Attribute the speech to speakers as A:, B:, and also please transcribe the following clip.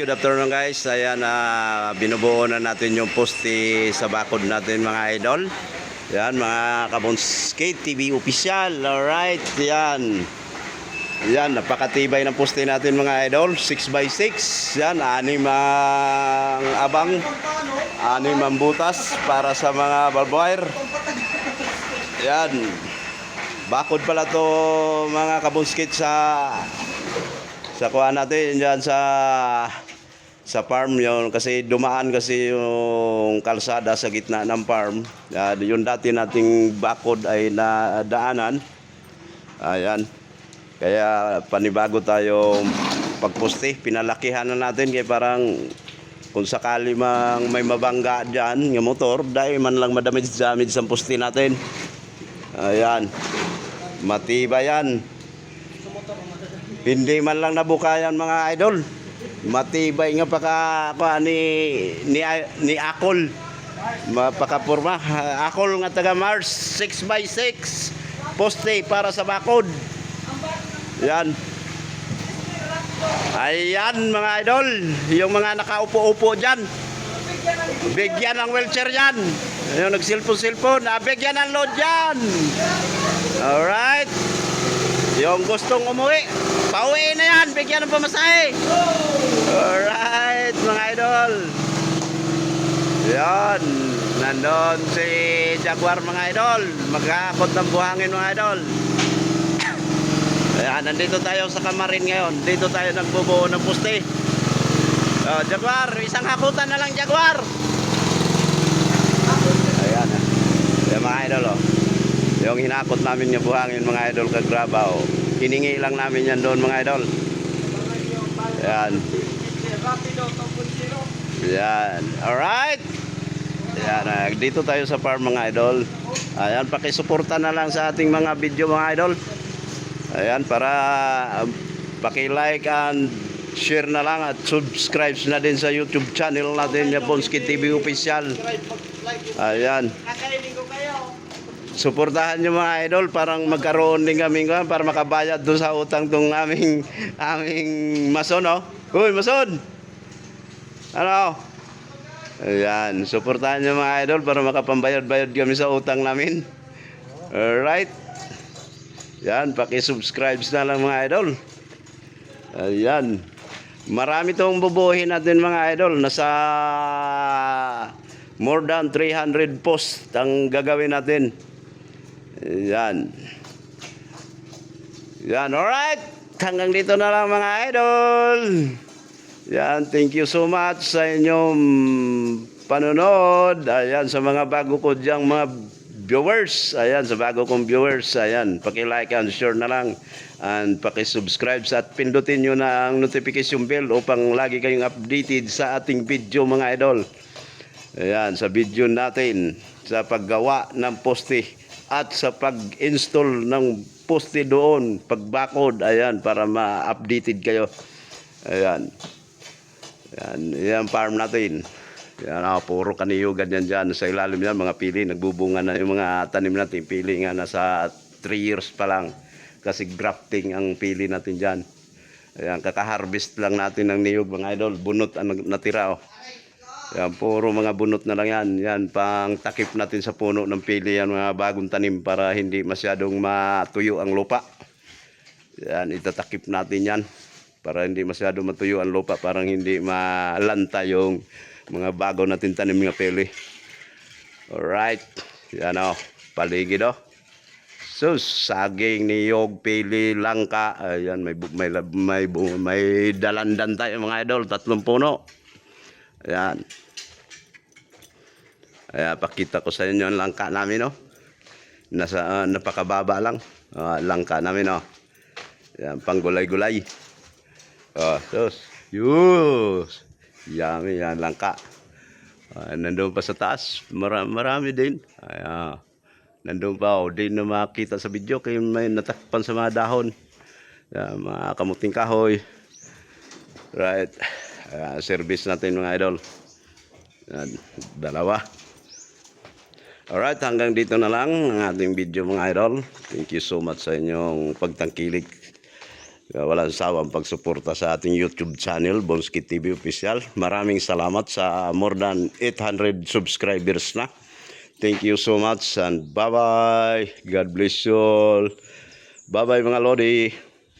A: good afternoon guys. Ayan, na binubuo na natin yung poste sa bakod natin mga idol. Yan, mga Kabonskate TV official. Alright, yan. Yan, napakatibay ng poste natin mga idol. 6x6. Yan, anim ang abang. Anim ang butas para sa mga barbed wire. Yan. Bakod pala to mga Kabonskate sa sa kuha natin dyan sa sa farm yon kasi dumaan kasi yung kalsada sa gitna ng farm. Uh, yung dati nating bakod ay nadaanan ayan. Kaya panibago tayong pagpusti pinalakihan na natin kaya parang kung sakali mang may mabangga dyan ng motor dahil man lang madamage damage sa pusti natin. Ayan. Matibay yan hindi man lang nabukayan mga idol. Matibay nga paka pa ni ni ni Akol. Mapakapurma. Akol nga taga Mars 6 by 6 poste para sa bakod. Yan. Ayan mga idol, yung mga nakaupo-upo dyan. Bigyan ng wheelchair yan. Yung nagsilpon-silpon, ah, bigyan ng load yan. Alright. Yung gustong umuwi, pauwi na yan, bigyan ng pamasahe. Alright, mga idol. Yan, nandun si Jaguar mga idol. Magkakot ng buhangin mga idol. Ayan, nandito tayo sa kamarin ngayon. Dito tayo nagbubuo ng puste. Oh, Jaguar, isang hakutan na lang Jaguar. Ayan. Ayan mga idol, oh. Yung hinakot namin yung buhangin mga idol kagrabaw. Hiningi lang namin yan doon mga idol. Yan. Yan. Alright. Yan. ah, Dito tayo sa farm mga idol. Ayan, pakisuporta na lang sa ating mga video mga idol. Ayan, para um, paki-like and share na lang at subscribe na din sa YouTube channel natin, Yaponski TV Official. Ayan. Suportahan nyo mga idol parang magkaroon din kami para makabayad doon sa utang tong aming aming mason oh. Uy, mason. Ano? Ayan, suportahan nyo mga idol para makapambayad-bayad kami sa utang namin. Alright. Yan, paki-subscribe na lang mga idol. Ayan. Marami tong bubuhin natin mga idol. Nasa more than 300 posts ang gagawin natin. Yan. Yan, alright. Hanggang dito na lang mga idol. Yan, thank you so much sa inyong panonood. Ayan, sa mga bago ko diyang mga viewers. Ayan, sa bago kong viewers. Ayan, paki-like and share na lang. And paki-subscribe at pindutin nyo na ang notification bell upang lagi kayong updated sa ating video mga idol. Ayan, sa video natin sa paggawa ng poste at sa pag-install ng poste doon, pagbakod, ayan, para ma-updated kayo. Ayan. Ayan, yan farm natin. Yan, ah, puro kaniyugan yan dyan. Sa ilalim yan, mga pili, nagbubunga na yung mga tanim natin. Pili nga nasa 3 years pa lang. Kasi grafting ang pili natin dyan. Ayan, kakaharvest lang natin ng niyog, mga idol. Bunot ang natira, oh. Yan, puro mga bunot na lang yan. Yan, pang takip natin sa puno ng pili yan, mga bagong tanim para hindi masyadong matuyo ang lupa. Yan, itatakip natin yan para hindi masyado matuyo ang lupa, parang hindi malanta yung mga bago natin tanim mga pili. Alright, yan o, paligid o. Sus, saging, niyog, pili, langka. Ayan, may, may, may, may dalandan tayo mga idol, tatlong puno. Ayan. Ayan, pakita ko sa inyo ang langka namin, no? Nasa, ah, napakababa lang. Ah, langka namin, no? Ayan, panggulay-gulay. Oh, sus. Yus. Yummy, yan, langka. Ah, nandun pa sa taas. Marami, marami din. Ayan. Nandun pa, oh, din na makita sa video kaya may natakpan sa mga dahon. Ayan, mga kamuting kahoy. Right. Ayan, service natin mga idol. Ayan, dalawa. Alright, hanggang dito na lang ang ating video mga idol. Thank you so much sa inyong pagtangkilik. Kaya walang sawang pagsuporta sa ating YouTube channel, Bonski TV Official. Maraming salamat sa more than 800 subscribers na. Thank you so much and bye-bye. God bless you all. Bye-bye mga Lodi.